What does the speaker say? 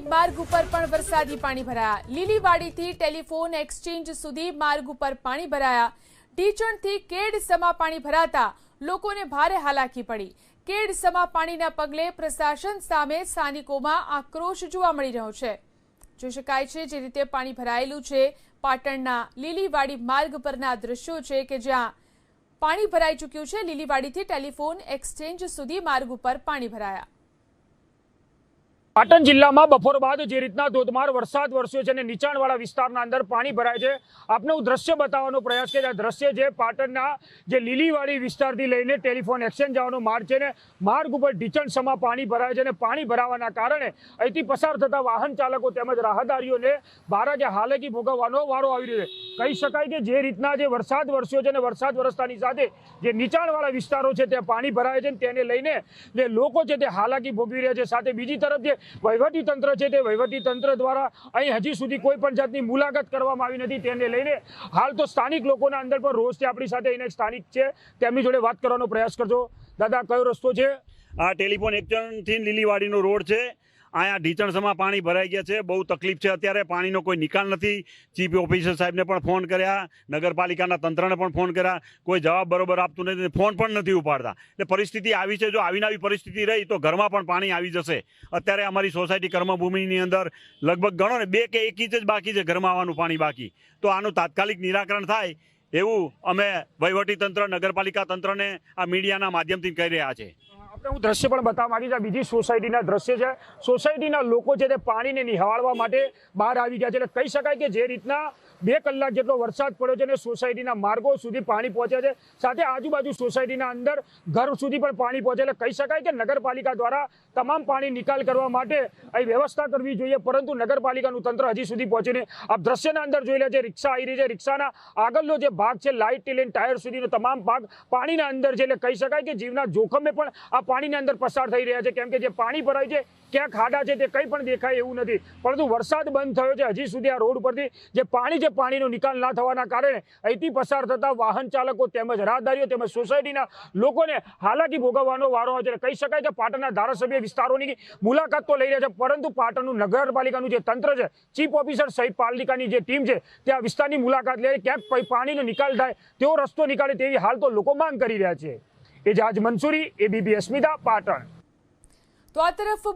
માર્ગ ઉપર પણ વરસાદી પાણી ભરાયા. લીલીવાડીથી ટેલિફોન એક્સચેન્જ સુધી માર્ગ ઉપર પાણી ભરાયા. ઢીચણથી કેડ સમા પાણી ભરાતા લોકોને ભારે હાલાકી પડી. કેડ સમા પાણીના પગલે પ્રશાસન સામે સ્થાનિકોમાં આક્રોશ જોવા મળી રહ્યો છે. જોઈ શકાય છે જે રીતે પાણી ભરાયેલું છે. પાટણના લીલીવાડી માર્ગ પરના દ્રશ્યો છે કે જ્યાં પાણી ભરાઈ ચૂક્યું છે. લીલીવાડીથી ટેલિફોન એક્સચેન્જ સુધી માર્ગ ઉપર પાણી ભરાયા. પાટણ જિલ્લામાં બપોર બાદ જે રીતના ધોધમાર વરસાદ વરસ્યો છે અને નીચાણવાળા વિસ્તારના અંદર પાણી ભરાય છે, આપને હું દ્રશ્ય બતાવવાનો પ્રયાસ છે આ દ્રશ્ય છે પાટણના જે લીલીવાડી વિસ્તારથી લઈને ટેલિફોન એક્સચેન્જ જવાનો માર્ગ છે ને માર્ગ ઉપર ઢીચણ સમા પાણી ભરાય છે અને પાણી ભરાવાના કારણે અહીંથી પસાર થતા વાહન ચાલકો તેમજ રાહદારીઓને બારાકે હાલકી ભોગવવાનો વારો આવી રહ્યો છે. કહી શકાય કે જે રીતના જે વરસાદ વરસ્યો છે અને વરસાદ વરસતાની સાથે જે નીચાણવાળા વિસ્તારો છે ત્યાં પાણી ભરાય છે તેને લઈને જે લોકો છે તે હાલાકી ભોગવી રહ્યા છે. સાથે બીજી તરફ જે વહીવટી તંત્ર છે તે વહીવટી તંત્ર દ્વારા અહીં હજી સુધી કોઈ પણ જાતની મુલાકાત કરવામાં આવી નથી. તેને લઈને હાલ તો સ્થાનિક લોકોના અંદર પણ રોષ છે. આપણી સાથે એને સ્થાનિક છે. તેમની જોડે વાત કરવાનો પ્રયાસ કરજો. દાદા, કયો રસ્તો છે? આ ટેલિફોન એક્સચેન્જથી લીલીવાડીનો રોડ છે. અહીંયા ઢીચણસમાં પાણી ભરાઈ ગયા છે. બહુ તકલીફ છે અત્યારે. પાણીનો કોઈ નિકાલ નથી. ચીફ ઓફિસર સાહેબને પણ ફોન કર્યા. નગરપાલિકાના તંત્રને પણ ફોન કર્યા. કોઈ જવાબ બરોબર આપતું નથી. ફોન પણ નથી ઉપાડતા. એટલે પરિસ્થિતિ આવી છે. જો આવીને આવી પરિસ્થિતિ રહી, તો ઘરમાં પણ પાણી આવી જશે. અત્યારે અમારી સોસાયટી કર્મભૂમિની અંદર લગભગ ગણો ને બે કે એક ઇંચ જ બાકી છે ઘરમાં આવવાનું પાણી બાકી. તો આનું તાત્કાલિક નિરાકરણ થાય એવું અમે વહીવટી તંત્ર, નગરપાલિકા તંત્રને આ મીડિયાના માધ્યમથી કહી રહ્યા છે. આપણે હું દ્રશ્ય પણ બતાવવા માંગીશ આ બીજી સોસાયટીના દ્રશ્ય છે. સોસાયટીના લોકો છે તે પાણીને નિહાળવા માટે બહાર આવી ગયા છે. એટલે કહી શકાય કે જે રીતના બે કલાક જેટલો વરસાદ પડ્યો છે અને સોસાયટીના માર્ગો સુધી પાણી પહોંચ્યા છે. સાથે આજુબાજુ સોસાયટીના અંદર ઘર સુધી પણ પાણી પહોંચે એટલે કહી શકાય કે નગરપાલિકા દ્વારા તમામ પાણી નિકાલ કરવા માટે અહીં વ્યવસ્થા કરવી જોઈએ, પરંતુ નગરપાલિકાનું તંત્ર હજી સુધી પહોંચીને આપ દ્રશ્યના અંદર જોઈ લે રિક્ષા આવી રહી છે. રિક્ષાના આગળનો જે ભાગ છે, લાઇટ લઈને ટાયર સુધીનો તમામ ભાગ પાણીના અંદર છે. એટલે કહી શકાય કે જીવના જોખમે પણ આ પાણીના અંદર પસાર થઈ રહ્યા છે. કેમ કે જે પાણી ભરાય છે, ક્યાં ખાડા છે તે કંઈ પણ દેખાય એવું નથી. પરંતુ વરસાદ બંધ થયો છે. હજી સુધી આ રોડ પરથી જે પાણી છે પાણીનો નિકાલ ના થવાના કારણે અહીંથી પસાર થતા વાહન ચાલકો તેમજ રાહદારીઓ તેમજ સોસાયટીના લોકોને હાલાકી ભોગવવાનો વારો છે. કહી શકાય કે પાટણના ધારાસભ્ય વિસ્તારોની મુલાકાત તો લઈ રહ્યા છે, પરંતુ પાટણનું નગરપાલિકાનું જે તંત્ર છે, ચીફ ઓફિસર સહિત પાલિકાની જે ટીમ છે તે આ વિસ્તારની મુલાકાત લે, ક્યાંક પાણીનો નિકાલ થાય તેવો રસ્તો નીકાળે તેવી હાલ તો લોકો માંગ કરી રહ્યા છે. એજાજ મંસૂરી, એબીપી અસ્મિતા, પાટણ. તો આ તરફ